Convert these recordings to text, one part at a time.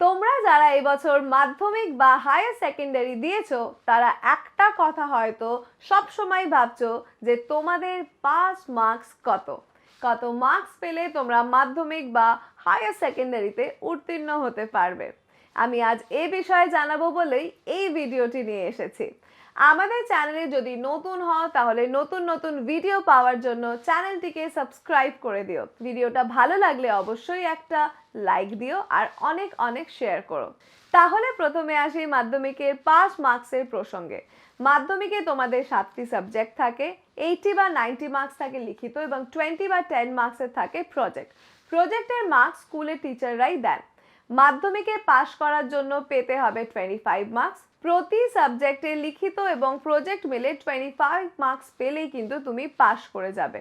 তোমরা যারা এবছর মাধ্যমিক বা হায়ার সেকেন্ডারি দিয়েছ, তারা একটা কথা হয়তো সব সময় ভাবছ যে তোমাদের পাস মার্কস কত? কত মার্কস পেলে তোমরা মাধ্যমিক বা হায়ার সেকেন্ডারিতে উত্তীর্ণ হতে পারবে? আমি আজ এ বিষয়ে জানাব বলেই এই ভিডিওটি নিয়ে এসেছি। আমাদের চ্যানেলে যদি নতুন হও, তাহলে নতুন নতুন ভিডিও পাওয়ার জন্য চ্যানেলটিকে সাবস্ক্রাইব করে দিও। ভিডিওটা ভালো লাগলে অবশ্যই একটা লাইক দিও আর অনেক অনেক শেয়ার করো। তাহলে প্রথমে আসি মাধ্যমিকের পাঁচ মার্কসের প্রসঙ্গে। মাধ্যমিকে তোমাদের সাতটি সাবজেক্ট থাকে এইটি বা নাইনটি মার্কস থাকে লিখিত এবং টোয়েন্টি বা টেন মার্কসের থাকে প্রজেক্ট প্রজেক্টের মার্কস স্কুলের টিচাররাই দেন। মাধ্যমিকে পাশ করার জন্য পেতে হবে টোয়েন্টি ফাইভ মার্কস প্রতি সাবজেক্টে লিখিত এবং প্রজেক্ট মিলে টোয়েন্টি ফাইভ মার্কস পেলেই কিন্তু তুমি পাশ করে যাবে।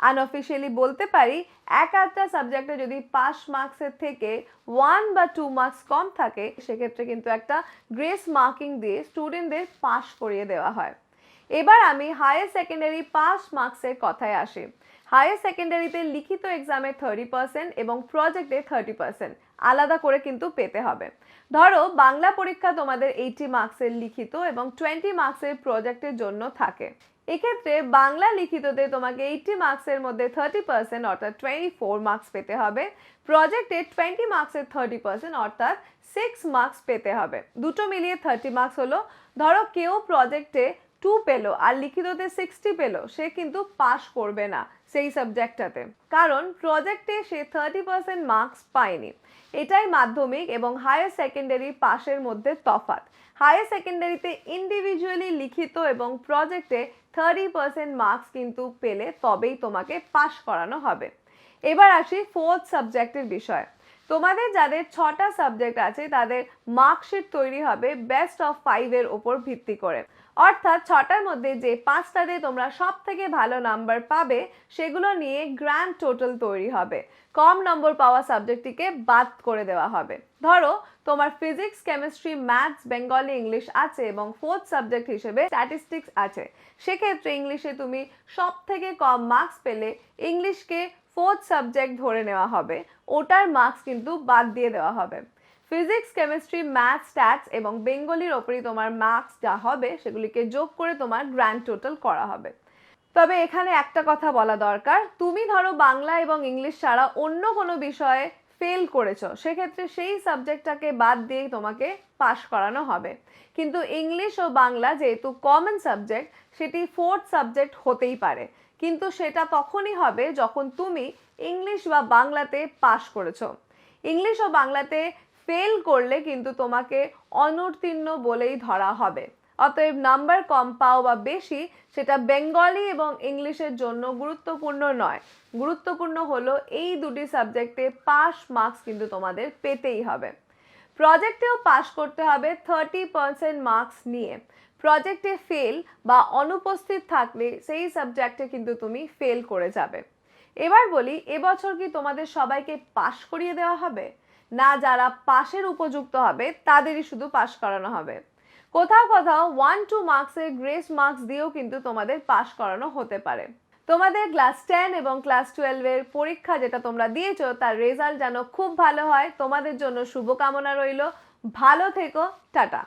আনঅফিসিয়ালি বলতে পারি, এক আধটা সাবজেক্টে যদি পাস মার্কসের থেকে ওয়ান বা টু মার্কস কম থাকে, সেক্ষেত্রে কিন্তু একটা গ্রেস মার্কিং দিয়ে স্টুডেন্টদের পাশ করিয়ে দেওয়া হয়। এবার আমি হায়ার সেকেন্ডারি পাস মার্কসের কথায় আসি। হায়ার সেকেন্ডারিতে লিখিত এক্সামে থার্টি পার্সেন্ট এবং প্রজেক্টে থার্টি পার্সেন্ট আলাদা করে কিন্তু পেতে হবে। ধরো, বাংলা পরীক্ষা তোমাদের এইটি মার্কসের লিখিত এবং টোয়েন্টি মার্কসের প্রজেক্টের জন্য থাকে। এক্ষেত্রে বাংলা লিখিততে তোমাকে এইটি মার্কসের মধ্যে থার্টি পার্সেন্ট অর্থাৎ টোয়েন্টি ফোর মার্কস পেতে হবে। প্রজেক্টে টোয়েন্টি মার্কসের থার্টি পার্সেন্ট অর্থাৎ সিক্স মার্কস পেতে হবে। দুটো মিলিয়ে থার্টি মার্কস হলো। ধরো, কেউ প্রজেক্টে টু পেল, আর লিখিততে সিক্সটি পেল, সে কিন্তু পাশ করবে না সেই সাবজেক্টটাতে কারণ প্রজেক্টে সে থার্টি পার্সেন্ট মার্কস পায়নি। এটাই মাধ্যমিক এবং হায়ার সেকেন্ডারি পাশের মধ্যে তফাৎ। হায়ার সেকেন্ডারিতে ইন্ডিভিজুয়ালি লিখিত এবং প্রজেক্টে থার্টি পার্সেন্ট মার্কস কিন্তু পেলে তবেই তোমাকে পাশ করানো হবে। এবার আসি ফোর্থ সাবজেক্টের বিষয়। তোমাদের যাদের ছটা সাবজেক্ট আছে, তাদের মার্কশিট তৈরি হবে বেস্ট অফ ফাইভের ওপর ভিত্তি করে। অর্থাৎ ছটার মধ্যে যে পাঁচটাতে তোমরা সব থেকে ভালো নাম্বার পাবে, সেগুলো নিয়ে গ্র্যান্ড টোটাল তৈরি হবে। কম নম্বর পাওয়া সাবজেক্টটিকে বাদ করে দেওয়া হবে। ধরো, তোমার physics chemistry maths Bengali English আছে এবং ফোর্থ সাবজেক্ট হিসেবে স্ট্যাটিস্টিক্স আছে। সেক্ষেত্রে ইংলিশে তুমি সব থেকে কম মার্কস পেলে ইংলিশকে ফোর্থ সাবজেক্ট ধরে নেওয়া হবে, ওটার মার্কস কিন্তু বাদ দিয়ে দেওয়া হবে। ফিজিক্স কেমিস্ট্রি ম্যাথ স্ট্যাটস এবং বেঙ্গলির ওপরই তোমার মার্কস যা হবে, সেগুলিকে যোগ করে তোমার গ্র্যান্ড টোটাল করা হবে। তবে এখানে একটা কথা বলা দরকার, তুমি ধরো বাংলা এবং ইংলিশ ছাড়া অন্য কোনো বিষয়ে ফেল করেছ, সেক্ষেত্রে সেই সাবজেক্টটাকে বাদ দিয়েই তোমাকে পাশ করানো হবে। কিন্তু ইংলিশ ও বাংলা যেহেতু কমন সাবজেক্ট সেটি ফোর্থ সাবজেক্ট হতেই পারে। কিন্তু সেটা তখনই হবে যখন তুমি ইংলিশ বা বাংলাতে পাশ করেছ। ইংলিশ ও বাংলাতে ফেল করলে কিন্তু তোমাকে অনুত্তীর্ণ বলেই ধরা হবে। অতএব নাম্বার কম পাও বা বেশি, সেটা বেঙ্গলি এবং ইংলিশের জন্য গুরুত্বপূর্ণ নয়। গুরুত্বপূর্ণ হলো এই দুটি সাবজেক্টে পাস মার্কস কিন্তু তোমাদের পেতেই হবে। প্রজেক্টেও পাশ করতে হবে থার্টি পার্সেন্ট মার্কস নিয়ে। প্রজেক্টে ফেল বা অনুপস্থিত থাকলে সেই সাবজেক্টে কিন্তু তুমি ফেল করে যাবে। এবার বলি এবছর কি তোমাদের সবাইকে পাশ করিয়ে দেওয়া হবে? না, যারা পাশের উপযুক্ত হবে, তাদেরই শুধু পাশ করানো হবে। কোথাও কোথাও ওয়ান টু মার্কসের গ্রেস মার্কস দিয়েও কিন্তু তোমাদের পাশ করানো হতে পারে। তোমাদের ক্লাস টেন এবং ক্লাস টুয়েলভের পরীক্ষা যেটা তোমরা দিয়েছ, তার রেজাল্ট যেন খুব ভালো হয়। তোমাদের জন্য শুভকামনা রইল। ভালো থেকো। টাটা।